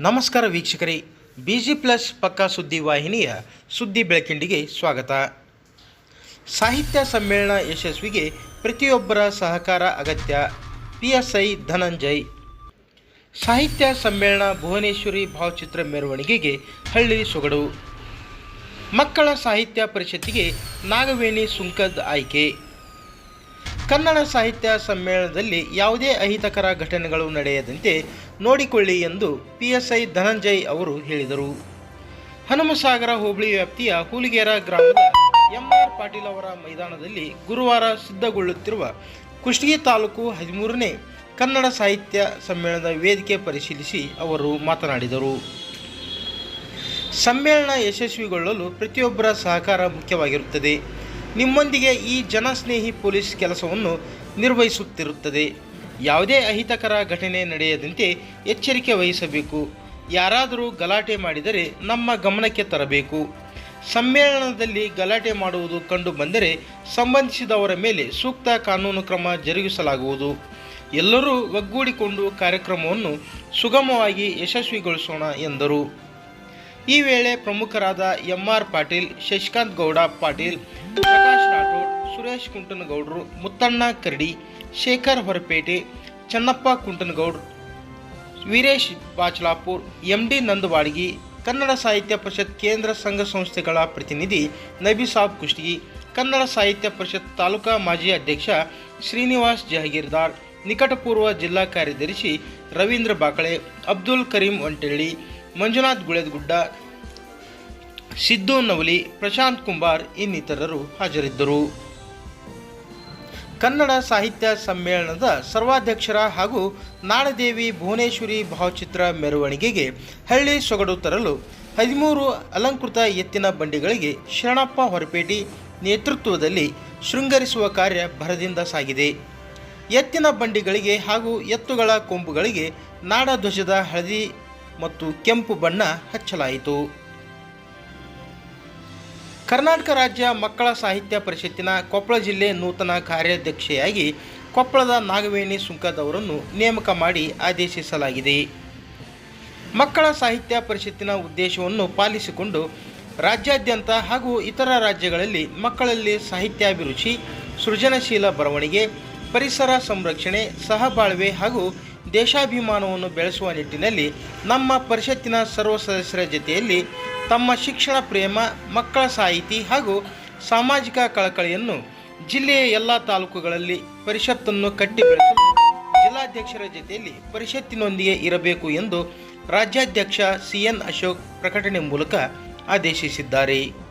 ನಮಸ್ಕಾರ ವೀಕ್ಷಕರೇ B G plus ಪಕ್ಕಾ ಸುದ್ದಿ ವಾಹಿನಿಯ ಸುದ್ದಿ ಬೆಳಕಿಂಡಿಗೆ ಸ್ವಾಗತ. ಸಾಹಿತ್ಯ ಸಮ್ಮೇಳನ ಯಶಸ್ವಿಗೆ ಪ್ರತಿಯೊಬ್ಬರ ಸಹಕಾರ ಅಗತ್ಯ. P S I Dhananjay. ಸಾಹಿತ್ಯ ಸಮ್ಮೇಳನ ಭುವನೇಶ್ವರಿ ಭಾವಚಿತ್ರ ಮೆರವಣಿಗೆಗೆ ಹಳ್ಳಿ ಸೊಗಡು. ಮಕ್ಕಳ ಸಾಹಿತ್ಯ ಪರಿಷತ್ತಿಗೆ ನಾಗವೇಣಿ ಸುಂಕದ್ ಆಯ್ಕೆ. ಕನ್ನಡ ಸಾಹಿತ್ಯ ಸಮ್ಮೇಳನದಲ್ಲಿ ಯಾವುದೇ ಅಹಿತಕರ ಘಟನೆಗಳು ನಡೆಯದಂತೆ ನೋಡಿಕೊಳ್ಳಿ ಎಂದು ಪಿಎಸ್ಐ ಧನಂಜಯ್ ಅವರು ಹೇಳಿದರು. ಹನುಮಸಾಗರ ಹೋಬಳಿ ವ್ಯಾಪ್ತಿಯ ಹೂಲಿಗೇರ ಗ್ರಾಮದ ಎಂಆರ್ ಪಾಟೀಲ್ ಅವರ ಮೈದಾನದಲ್ಲಿ ಗುರುವಾರ ಸಿದ್ಧಗೊಳ್ಳುತ್ತಿರುವ ಕುಷ್ಟಗಿ ತಾಲೂಕು ಹದಿಮೂರನೇ ಕನ್ನಡ ಸಾಹಿತ್ಯ ಸಮ್ಮೇಳನದ ವೇದಿಕೆ ಪರಿಶೀಲಿಸಿ ಅವರು ಮಾತನಾಡಿದರು. ಸಮ್ಮೇಳನ ಯಶಸ್ವಿಗೊಳ್ಳಲು ಪ್ರತಿಯೊಬ್ಬರ ಸಹಕಾರ ಮುಖ್ಯವಾಗಿರುತ್ತದೆ. ನಿಮ್ಮೊಂದಿಗೆ ಈ ಜನಸ್ನೇಹಿ ಪೊಲೀಸ್ ಕೆಲಸವನ್ನು ನಿರ್ವಹಿಸುತ್ತಿರುತ್ತದೆ. ಯಾವುದೇ ಅಹಿತಕರ ಘಟನೆ ನಡೆಯದಂತೆ ಎಚ್ಚರಿಕೆ ವಹಿಸಬೇಕು. ಯಾರಾದರೂ ಗಲಾಟೆ ಮಾಡಿದರೆ ನಮ್ಮ ಗಮನಕ್ಕೆ ತರಬೇಕು. ಸಮ್ಮೇಳನದಲ್ಲಿ ಗಲಾಟೆ ಮಾಡುವುದು ಕಂಡು ಬಂದರೆ ಸಂಬಂಧಿಸಿದವರ ಮೇಲೆ ಸೂಕ್ತ ಕಾನೂನು ಕ್ರಮ ಜರುಗಿಸಲಾಗುವುದು. ಎಲ್ಲರೂ ಒಗ್ಗೂಡಿಕೊಂಡು ಕಾರ್ಯಕ್ರಮವನ್ನು ಸುಗಮವಾಗಿ ಯಶಸ್ವಿಗೊಳಿಸೋಣ ಎಂದರು. ಈ ವೇಳೆ ಪ್ರಮುಖರಾದ ಎಂಆರ್ ಪಾಟೀಲ್, ಶಶಿಕಾಂತ್ ಗೌಡ ಪಾಟೀಲ್, ಪ್ರಕಾಶ್ ರಾಠೋಡ್, ಸುರೇಶ್ ಕುಂಟನಗೌಡರು ಮುತ್ತಣ್ಣ ಕರಡಿ, ಶೇಖರ್ ಹೊರಪೇಟೆ, ಚನ್ನಪ್ಪ ಕುಂಟನಗೌಡ್, ವೀರೇಶ್ ಬಾಚಲಾಪುರ್ ಎಂ ಡಿ ನಂದವಾಡಗಿ, ಕನ್ನಡ ಸಾಹಿತ್ಯ ಪರಿಷತ್ ಕೇಂದ್ರ ಸಂಘ ಸಂಸ್ಥೆಗಳ ಪ್ರತಿನಿಧಿ ನಬಿಸಾಬ್ ಕುಷ್ಟಗಿ, ಕನ್ನಡ ಸಾಹಿತ್ಯ ಪರಿಷತ್ ತಾಲೂಕಾ ಮಾಜಿ ಅಧ್ಯಕ್ಷ ಶ್ರೀನಿವಾಸ್ ಜಹಗೀರ್ದಾರ್, ನಿಕಟಪೂರ್ವ ಜಿಲ್ಲಾ ಕಾರ್ಯದರ್ಶಿ ರವೀಂದ್ರ ಬಾಕಳೆ, ಅಬ್ದುಲ್ ಕರೀಂ ಒಂಟೆಳ್ಳಿ ಮಂಜುನಾಥ್ ಗುಳೆದ್ಗುಡ್ಡ, ಸಿದ್ದು ನವಲಿ, ಪ್ರಶಾಂತ್ ಕುಂಬಾರ್ ಇನ್ನಿತರರು ಹಾಜರಿದ್ದರು. ಕನ್ನಡ ಸಾಹಿತ್ಯ ಸಮ್ಮೇಳನದ ಸರ್ವಾಧ್ಯಕ್ಷರ ಹಾಗೂ ನಾಡದೇವಿ ಭುವನೇಶ್ವರಿ ಭಾವಚಿತ್ರ ಮೆರವಣಿಗೆಗೆ ಹಳ್ಳಿ ಸೊಗಡು ತರಲು ಹದಿಮೂರು ಅಲಂಕೃತ ಎತ್ತಿನ ಬಂಡಿಗಳಿಗೆ ಶರಣಪ್ಪ ಹೊರಪೇಟಿ ನೇತೃತ್ವದಲ್ಲಿ ಶೃಂಗರಿಸುವ ಕಾರ್ಯ ಭರದಿಂದ ಸಾಗಿದೆ. ಎತ್ತಿನ ಬಂಡಿಗಳಿಗೆ ಹಾಗೂ ಎತ್ತುಗಳ ಕೊಂಬುಗಳಿಗೆ ನಾಡಧ್ವಜದ ಹಳದಿ ಮತ್ತು ಕೆಂಪು ಬಣ್ಣ ಹಚ್ಚಲಾಯಿತು. ಕರ್ನಾಟಕ ರಾಜ್ಯ ಮಕ್ಕಳ ಸಾಹಿತ್ಯ ಪರಿಷತ್ತಿನ ಕೊಪ್ಪಳ ಜಿಲ್ಲೆ ನೂತನ ಕಾರ್ಯಾಧ್ಯಕ್ಷೆಯಾಗಿ ಕೊಪ್ಪಳದ ನಾಗವೇಣಿ ಸುಂಕದ್ ಅವರನ್ನು ನೇಮಕ ಮಾಡಿ ಆದೇಶಿಸಲಾಗಿದೆ. ಮಕ್ಕಳ ಸಾಹಿತ್ಯ ಪರಿಷತ್ತಿನ ಉದ್ದೇಶವನ್ನು ಪಾಲಿಸಿಕೊಂಡು ರಾಜ್ಯಾದ್ಯಂತ ಹಾಗೂ ಇತರ ರಾಜ್ಯಗಳಲ್ಲಿ ಮಕ್ಕಳಲ್ಲಿ ಸಾಹಿತ್ಯಾಭಿರುಚಿ, ಸೃಜನಶೀಲ ಬರವಣಿಗೆ, ಪರಿಸರ ಸಂರಕ್ಷಣೆ, ಸಹಬಾಳ್ವೆ ಹಾಗೂ ದೇಶಾಭಿಮಾನವನ್ನು ಬೆಳೆಸುವ ನಿಟ್ಟಿನಲ್ಲಿ ನಮ್ಮ ಪರಿಷತ್ತಿನ ಸರ್ವ ಸದಸ್ಯರ ಜೊತೆಯಲ್ಲಿ ತಮ್ಮ ಶಿಕ್ಷಣ ಪ್ರೇಮ, ಮಕ್ಕಳ ಸಾಹಿತಿ ಹಾಗೂ ಸಾಮಾಜಿಕ ಕಳಕಳಿಯನ್ನು ಜಿಲ್ಲೆಯ ಎಲ್ಲ ತಾಲೂಕುಗಳಲ್ಲಿ ಪರಿಷತ್ತನ್ನು ಕಟ್ಟಿ ಬೆಳೆಸಲು ಜಿಲ್ಲಾಧ್ಯಕ್ಷರ ಜೊತೆಯಲ್ಲಿ ಪರಿಷತ್ತಿನೊಂದಿಗೆ ಇರಬೇಕು ಎಂದು ರಾಜ್ಯಾಧ್ಯಕ್ಷ ಸಿ ಎನ್ ಅಶೋಕ್ ಪ್ರಕಟಣೆ ಮೂಲಕ ಆದೇಶಿಸಿದ್ದಾರೆ.